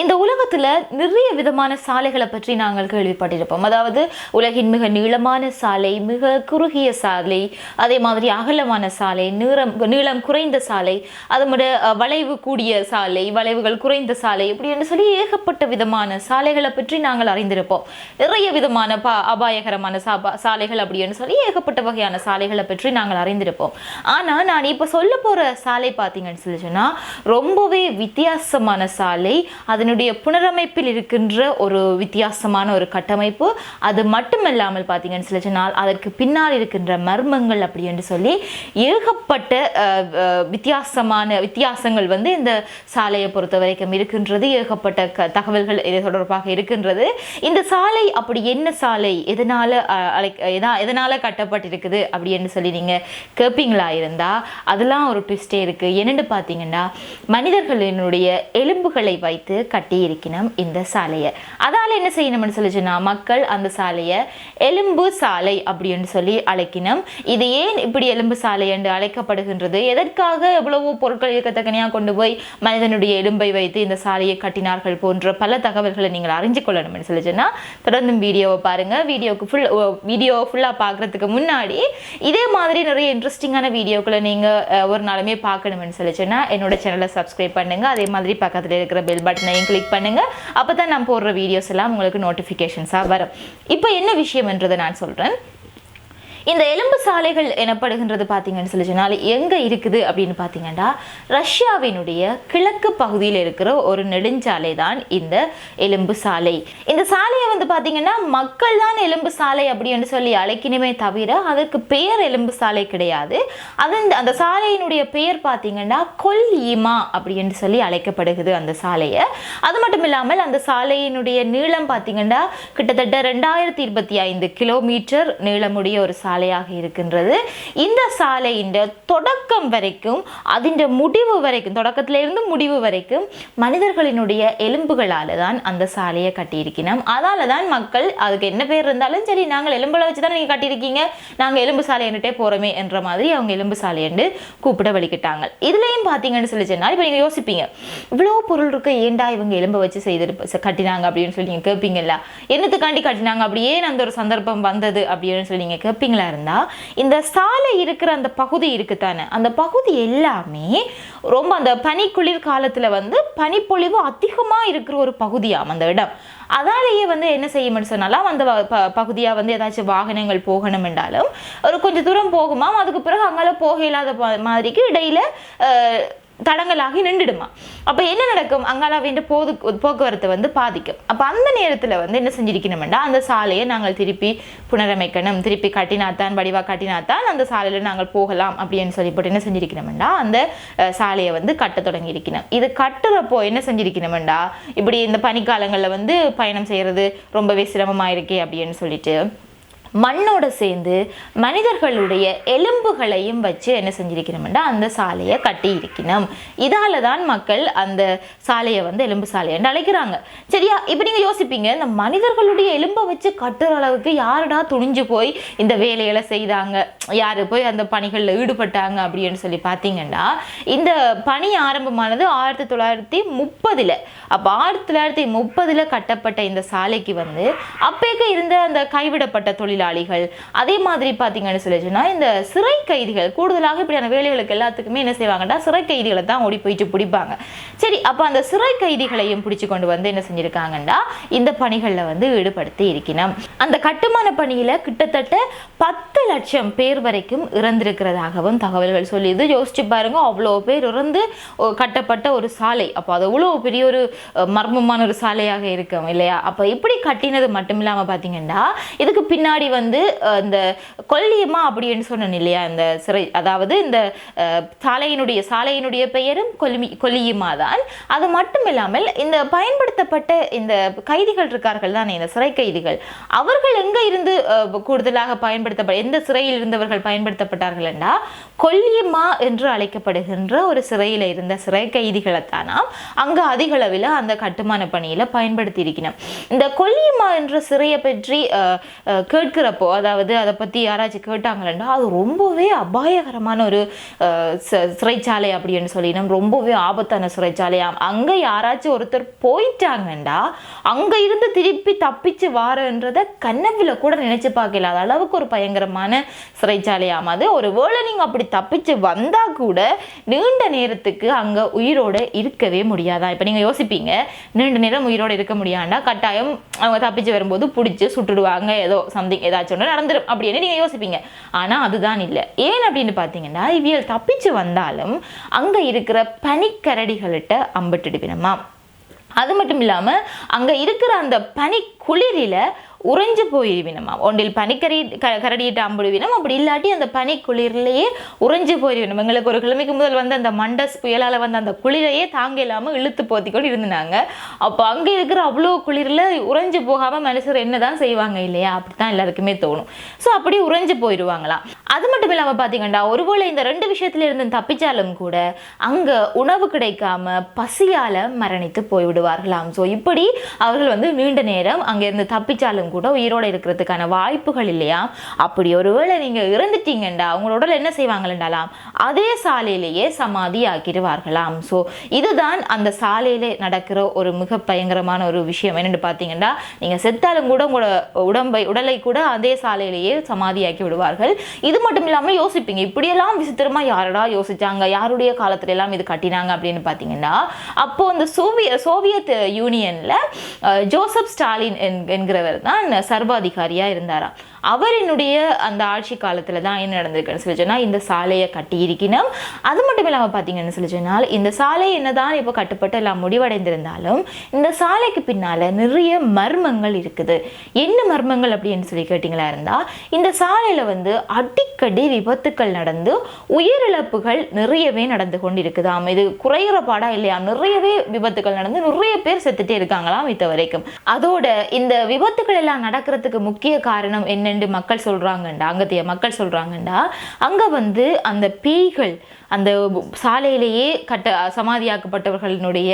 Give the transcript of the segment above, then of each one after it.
இந்த உலகத்தில் நிறைய விதமான சாலைகளை பற்றி நாங்கள் கேள்விப்பட்டிருப்போம். அதாவது உலகின் மிக நீளமான சாலை மிக குறுகிய சாலை அதே மாதிரி அகலமான சாலை நீளம் நீளம் குறைந்த சாலை அதோட வளைவு கூடிய சாலை வளைவுகள் குறைந்த சாலை இப்படி என்று சொல்லி ஏகப்பட்ட விதமான சாலைகளை பற்றி நாங்கள் அறிந்திருப்போம். நிறைய விதமான பா அபாயகரமான சாபா சாலைகள் அப்படின்னு சொல்லி ஏகப்பட்ட வகையான சாலைகளை பற்றி நாங்கள் அறிந்திருப்போம். ஆனால் நான் இப்போ சொல்ல போகிற சாலை பார்த்தீங்கன்னு சொல்லி சொன்னால் ரொம்பவே வித்தியாசமான சாலை அது அதனுடைய புனரமைப்பில் இருக்கின்ற ஒரு வித்தியாசமான ஒரு கட்டமைப்பு. அது மட்டுமல்லாமல் பார்த்தீங்கன்னு சொல்லி சொன்னால் அதற்கு பின்னால் இருக்கின்ற மர்மங்கள் அப்படி என்று சொல்லி ஏகப்பட்ட வித்தியாசமான வித்தியாசங்கள் வந்து இந்த சாலையை பொறுத்த வரைக்கும் இருக்கின்றது. ஏகப்பட்ட க தகவல்கள் இது தொடர்பாக இருக்கின்றது. இந்த சாலை அப்படி என்ன சாலை? எதனால் அழைக்க அழை எதா எதனால் கட்டப்பட்டிருக்குது அப்படின்னு சொல்லி நீங்கள் கேட்பீங்களா இருந்தால் அதெல்லாம் ஒரு ட்விஸ்டே இருக்குது என்னென்னு பார்த்தீங்கன்னா மனிதர்களினுடைய எலும்புகளை வைத்து கட்டியிருக்கணும் இந்த சாலையை. அதால என்ன செய்யணும்னு சொல்லிச்சுன்னா மக்கள் அந்த சாலையை எலும்பு சாலை அப்படின்னு சொல்லி அழைக்கணும். இது ஏன் இப்படி எலும்பு சாலை என்று அழைக்கப்படுகின்றது? எதற்காக எவ்வளவோ பொருட்கள் இருக்கத்தக்கனையாக கொண்டு போய் மனிதனுடைய எலும்பை வைத்து இந்த சாலையை கட்டினார்கள் போன்ற பல தகவல்களை நீங்கள் அறிஞ்சு கொள்ளணும்னு சொல்லிச்சுன்னா தொடர்ந்து வீடியோவை பாருங்கள் வீடியோக்கு ஃபுல் வீடியோ ஃபுல்லாக பார்க்குறதுக்கு முன்னாடி இதே மாதிரி நிறைய இன்ட்ரெஸ்டிங்கான வீடியோக்களை நீங்கள் ஒரு நாளுமே பார்க்கணும்னு சொல்லிச்சுன்னா என்னோட சேனலை சப்ஸ்கிரைப் பண்ணுங்கள் அதே மாதிரி பக்கத்தில் இருக்கிற பெல் பட்டனை பட்டனையும் கிளிக் பண்ணுங்க. அப்போ தான் நான் போடுற வீடியோஸ் எல்லாம் உங்களுக்கு நோட்டிஃபிகேஷன்ஸாக வரும். இப்போ என்ன விஷயம்ன்றதை நான் சொல்கிறேன் இந்த எலும்பு சாலைகள் எனப்படுகின்றது பார்த்தீங்கன்னு சொல்லி சொன்னால் எங்கே இருக்குது அப்படின்னு பார்த்தீங்கன்னா ரஷ்யாவினுடைய கிழக்கு பகுதியில் இருக்கிற ஒரு நெடுஞ்சாலை தான் இந்த எலும்பு சாலை. இந்த சாலையை வந்து பார்த்தீங்கன்னா மக்கள் தான் எலும்பு சாலை அப்படின்னு சொல்லி அழைக்கணுமே தவிர அதற்கு பெயர் எலும்பு சாலை கிடையாது. அது இந்த- அந்த சாலையினுடைய பெயர் பார்த்தீங்கன்னா கொல்ஈமா அப்படின்னு சொல்லி அழைக்கப்படுகிறது அந்த சாலையை. அது மட்டும் இல்லாமல் அந்த சாலையினுடைய நீளம் பார்த்தீங்கன்னா கிட்டத்தட்ட ரெண்டாயிரத்தி இருபத்தி ஐந்து கிலோமீட்டர் நீளமுடைய ஒரு சாலை சாலையாக இருக்கின்றது. இந்த சாலையின் தொடக்கம் வரைக்கும் அதன் முடிவு வரைக்கும் தொடக்கத்திலிருந்து முடிவு வரைக்கும் மனிதர்களினுடைய எலும்புகளால தான் அந்த சாலையை கட்டியிருக்கணும் அதால் தான் மக்கள் அதுக்கு என்ன பேர் இருந்தாலும் சரி நாங்கள் எலும்புல வச்சு தான் நீங்க கட்டியிருக்கீங்க. நாங்க எலும்பு சாலை என்றே போறோமே என்ற மாதிரி அவங்க எலும்பு சாலை என்று கூப்பிட வலிக்கிட்டாங்க இதுலயும் பார்த்தீங்கன்னு சொல்லி சொன்னால் இப்போ நீங்க யோசிப்பீங்க இவ்வளோ பொருள் இருக்க ஏண்டா இவங்க எலும்பை வச்சு செய்து கட்டினாங்க அப்படின்னு சொல்லி நீங்கள் கேட்பீங்கல்ல என்னத்துக்காண்டி கட்டினாங்க? அப்படி ஏன் அந்த ஒரு சந்தர்ப்பம் வந்தது அப்படின்னு சொல்லி நீங்கள் கேட்பீங்களா இருந்தால் இந்த சாலை இருக்கிற அந்த பகுதி இருக்குதானே? அந்த பகுதி எல்லாமே ரொம்ப அந்த பனி குளிர் காலத்தில் வந்து பனிப்பொழிவு அதிகமாக இருக்கிற ஒரு பகுதியாம் அந்த இடம். அதாலேயே வந்து என்ன செய்யும்னு சொன்னாலும் அந்த வ- ப பகுதியாக வந்து ஏதாச்சும் வாகனங்கள் போகணும் என்றாலும் ஒரு கொஞ்சம் தூரம் போகுமாம். அதுக்கு பிறகு அங்கால போக இல்லாத மாதிரிக்கு இடையில தடங்கலாகி நின்றுடுமா. அப்போ என்ன நடக்கும்? அங்கால வேண்டிய போது போக்குவரத்தை வந்து பாதிக்கும். அப்போ அந்த நேரத்தில் வந்து என்ன செஞ்சிருக்கணும்டா அந்த சாலையை நாங்கள் திருப்பி புனரமைக்கணும். திருப்பி கட்டினாத்தான் வடிவாக கட்டினாத்தான் அந்த சாலையில் நாங்கள் போகலாம் அப்படின்னு சொல்லி போட்டு என்ன செஞ்சிருக்கணும்டா அந்த சாலையை வந்து கட்ட தொடங்கி இருக்கணும் இது கட்டுறப்போ என்ன செஞ்சிருக்கணும்டா இப்படி இந்த பனிக்காலங்களில் வந்து பயணம் செய்கிறது ரொம்பவே சிரமமாக இருக்கே அப்படின்னு சொல்லிட்டு மண்ணோட சேர்ந்து மனிதர்களுடைய எலும்புகளையும் வச்சு என்ன செஞ்சிருக்கணும்னா அந்த சாலையை கட்டி இருக்கணும் இதால தான் மக்கள் அந்த சாலையை வந்து எலும்பு சாலை அழைக்கிறாங்க. சரியா? இப்போ நீங்கள் யோசிப்பீங்க இந்த மனிதர்களுடைய எலும்பை வச்சு கட்டுற அளவுக்கு யாருடா துணிஞ்சு போய் இந்த வேலைகளை செய்தாங்க? யார் போய் அந்த பணிகளில் ஈடுபட்டாங்க அப்படின்னு சொல்லி பார்த்தீங்கன்னா இந்த பணி ஆரம்பமானது ஆயிரத்தி தொள்ளாயிரத்தி முப்பதில். அப்போ ஆயிரத்தி தொள்ளாயிரத்தி முப்பதில் கட்டப்பட்ட இந்த சாலைக்கு வந்து அப்பேக்க இருந்த அந்த கைவிடப்பட்ட தொழில் தொழிலாளிகள். அதே மாதிரி பார்த்தீங்கன்னு சொல்லி இந்த சிறை கைதிகள் கூடுதலாக இப்படியான வேலைகளுக்கு எல்லாத்துக்குமே என்ன செய்வாங்கன்னா சிறை கைதிகளை தான் ஓடி போயிட்டு பிடிப்பாங்க. சரி அப்போ அந்த சிறை கைதிகளையும் பிடிச்சு கொண்டு வந்து என்ன செஞ்சிருக்காங்கன்னா இந்த பணிகளில் வந்து ஈடுபடுத்தி இருக்கணும் அந்த கட்டுமான பணியில கிட்டத்தட்ட பத்து லட்சம் பேர் வரைக்கும் இறந்திருக்கிறதாகவும் தகவல்கள் சொல்லியது யோசிச்சு பாருங்க அவ்வளோ பேர் இறந்து கட்டப்பட்ட ஒரு சாலை. அப்போ அது அவ்வளோ பெரிய ஒரு மர்மமான ஒரு சாலையாக இருக்கும் இல்லையா? அப்போ இப்படி கட்டினது மட்டும் இல்லாமல் பார்த்தீங்கன்னா இதுக்கு பின்னாடி வந்து இந்த கொல்லியம்மா அப்படின்னு சொன்னேன் இல்லையா இந்த சிறை அதாவது இந்த சாலையினுடைய சாலையினுடைய பெயரும் கொல்லி கொல்லியம்மா தான். அது மட்டும் இல்லாமல் இந்த பயன்படுத்தப்பட்ட இந்த கைதிகள் இருக்கார்கள் தானே இந்த சிறை கைதிகள். அவர்கள் எங்கே இருந்து கூடுதலாக பயன்படுத்தப்பட எந்த சிறையில் இருந்தவர்கள் பயன்படுத்தப்பட்டார்கள் என்றா கொல்லியம்மா என்று அழைக்கப்படுகின்ற ஒரு சிறையில் இருந்த சிறை கைதிகளை தானாம் அங்கே அதிக அளவில் அந்த கட்டுமான பணியில் பயன்படுத்தி இருக்கணும் இந்த கொல்லியம்மா என்ற சிறையை பற்றி கேட்க கேட்கிற கேட்குறப்போ அதாவது அதை பற்றி யாராச்சும் கேட்டாங்களேன்னா அது ரொம்பவே அபாயகரமான ஒரு ச- சிறைச்சாலை அப்படின்னு சொல்லி நம்ம ரொம்பவே ஆபத்தான சிறைச்சாலையாம் அங்கே யாராச்சும் ஒருத்தர் போயிட்டாங்கண்டா அங்கே இருந்து திருப்பி தப்பிச்சு வாரன்றதை கண்ணவில் கூட நினச்சி பார்க்கல. அது அளவுக்கு ஒரு பயங்கரமான சிறைச்சாலையாம் அது ஒரு வேளை நீங்கள் அப்படி தப்பிச்சு வந்தால் கூட நீண்ட நேரத்துக்கு அங்கே உயிரோட இருக்கவே முடியாதான் இப்போ நீங்கள் யோசிப்பீங்க நீண்ட நேரம் உயிரோட இருக்க முடியாண்டா? கட்டாயம் அவங்க தப்பிச்சு வரும்போது பிடிச்சி சுட்டுடுவாங்க ஏதோ சம்திங் ஏதாச்சும் ஒன்று நடந்துடும் அப்படின்னு நீங்கள் யோசிப்பீங்க. ஆனால் அதுதான் இல்லை. ஏன் அப்படின்னு பார்த்தீங்கன்னா இவியல் தப்பிச்சு வந்தாலும் அங்கே இருக்கிற பனிக்கரடிகள்கிட்ட அம்பிட்டுடுவினமா அது மட்டும் இல்லாமல் அங்கே இருக்கிற அந்த பனி குளிரில் உறைஞ்சு போயிருவினமா ஒன்றில் பனிக்கரி க கரடியிட்டு அம்பிடுவினம் அப்படி இல்லாட்டி அந்த பனி குளிர்லேயே உறைஞ்சு போயிருவினம் எங்களுக்கு ஒரு கிழமைக்கு முதல் வந்து அந்த மண்டஸ் புயலால் வந்து அந்த குளிரையே தாங்க இல்லாமல் இழுத்து போத்திக்கொண்டு இருந்தாங்க அப்போ அங்கே இருக்கிற அவ்வளோ குளிரில் உறைஞ்சு போகாமல் மனுஷர் என்ன தான் செய்வாங்க இல்லையா? அப்படி தான் எல்லாருக்குமே தோணும். ஸோ அப்படி உறைஞ்சு போயிடுவாங்களாம் அது மட்டும் இல்லாமல் பார்த்தீங்கன்னா ஒருவேளை இந்த ரெண்டு விஷயத்துல இருந்து தப்பிச்சாலும் கூட அங்கே உணவு கிடைக்காம பசியால் மரணித்து போய்விடுவார்களாம். ஸோ இப்படி அவர்கள் வந்து நீண்ட நேரம் அங்கேருந்து தப்பிச்சாலும் கூட உயிரோட இருக்கிறதுக்கான வாய்ப்புகள் இல்லையா? அப்படி ஒருவேளை நீங்கள் இறந்துட்டீங்கண்டா அவங்களோட உடல் என்ன செய்வாங்களேண்டாலாம் அதே சாலையிலேயே சமாதி ஆக்கிடுவார்களாம் ஸோ இதுதான் அந்த சாலையிலே நடக்கிற ஒரு மிக பயங்கரமான ஒரு விஷயம். என்னென்னு பார்த்தீங்கன்னா நீங்கள் செத்தாலும் கூட உங்களோட உடம்பை உடலை கூட அதே சாலையிலேயே சமாதியாக்கி விடுவார்கள். இது மட்டும் இல்லாமல் யோசிப்பீங்க இப்படியெல்லாம் விசித்திரமாக யாரடா யோசிச்சாங்க யாருடைய காலத்துல எல்லாம் இது கட்டினாங்க அப்படின்னு பார்த்தீங்கன்னா அப்போது அந்த சோவிய சோவியத் யூனியனில் ஜோசப் ஸ்டாலின் என்- என்கிறவர் தான் சர்வாதிகாரியாக இருந்தாராம். அவரினுடைய அந்த ஆட்சி காலத்தில் தான் என்ன நடந்திருக்குன்னு சொல்லி சொன்னால் இந்த சாலையை கட்டியிருக்கணும். அது மட்டும் இல்லாமல் பார்த்தீங்கன்னு சொல்லி சொன்னால் இந்த சாலை என்னதான் இப்போ கட்டுப்பட்டு எல்லாம் முடிவடைந்திருந்தாலும் இந்த சாலைக்கு பின்னால் நிறைய மர்மங்கள் இருக்குது. என்ன மர்மங்கள் அப்படின்னு சொல்லி கேட்டிங்களா இருந்தால் இந்த சாலையில் வந்து அடிக்கடி விபத்துக்கள் நடந்து உயிரிழப்புகள் நிறையவே நடந்து கொண்டிருக்குதாம். இது குறையிற பாடா இல்லையா? நிறையவே விபத்துக்கள் நடந்து நிறைய பேர் செத்துட்டே இருக்காங்களாம் இது வரைக்கும் அதோட இந்த விபத்துக்கள் எல்லாம் நடக்கிறதுக்கு முக்கிய காரணம் என்னன்னு மக்கள் சொல்கிறாங்கண்டா அங்கத்திய மக்கள் சொல்கிறாங்கண்டா அங்க வந்து அந்த பேய்கள் அந்த சாலையிலேயே கட்ட சமாதியாக்கப்பட்டவர்களினுடைய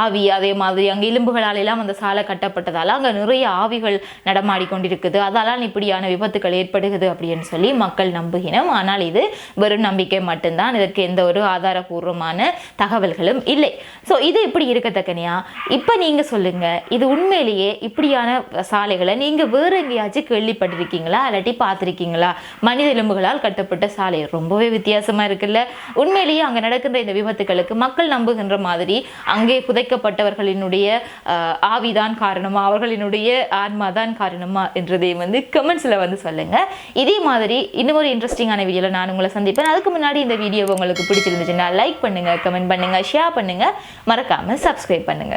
ஆவி அதே மாதிரி அங்கே எலும்புகளால் எல்லாம் அந்த சாலை கட்டப்பட்டதால் அங்கே நிறைய ஆவிகள் நடமாடி கொண்டிருக்குது அதால இப்படியான விபத்துக்கள் ஏற்படுகிறது அப்படின்னு சொல்லி மக்கள் நம்புகினோம் ஆனால் இது வெறும் நம்பிக்கை மட்டும்தான். இதற்கு எந்த ஒரு ஆதாரபூர்வமான தகவல்களும் இல்லை. ஸோ இது இப்படி இருக்கத்தக்கனையா இப்போ நீங்கள் சொல்லுங்கள் இது உண்மையிலேயே இப்படியான சாலைகளை நீங்கள் வேற எங்கேயாச்சும் கேள்விப்பட்டிருக்கீங்களா? இல்லாட்டி பார்த்துருக்கீங்களா? மனித எலும்புகளால் கட்டப்பட்ட சாலை ரொம்பவே வித்தியாசமாக இருக்குல்ல. உண்மையிலேயே அங்கே நடக்கின்ற இந்த விபத்துகளுக்கு மக்கள் நம்புகின்ற மாதிரி அங்கே புதைக்கப்பட்டவர்களினுடைய ஆவிதான் காரணமா அவர்களினுடைய ஆன்மா தான் காரணமா என்றதை வந்து கமெண்ட்ஸில் வந்து சொல்லுங்கள் இதே மாதிரி இன்னும் ஒரு இன்ட்ரெஸ்டிங்கான வீடியோவில் நான் உங்களை சந்திப்பேன். அதுக்கு முன்னாடி இந்த வீடியோ உங்களுக்கு பிடிச்சிருந்துச்சுன்னா லைக் பண்ணுங்கள் கமெண்ட் பண்ணுங்கள் ஷேர் பண்ணுங்கள் மறக்காமல் சப்ஸ்கிரைப் பண்ணுங்கள்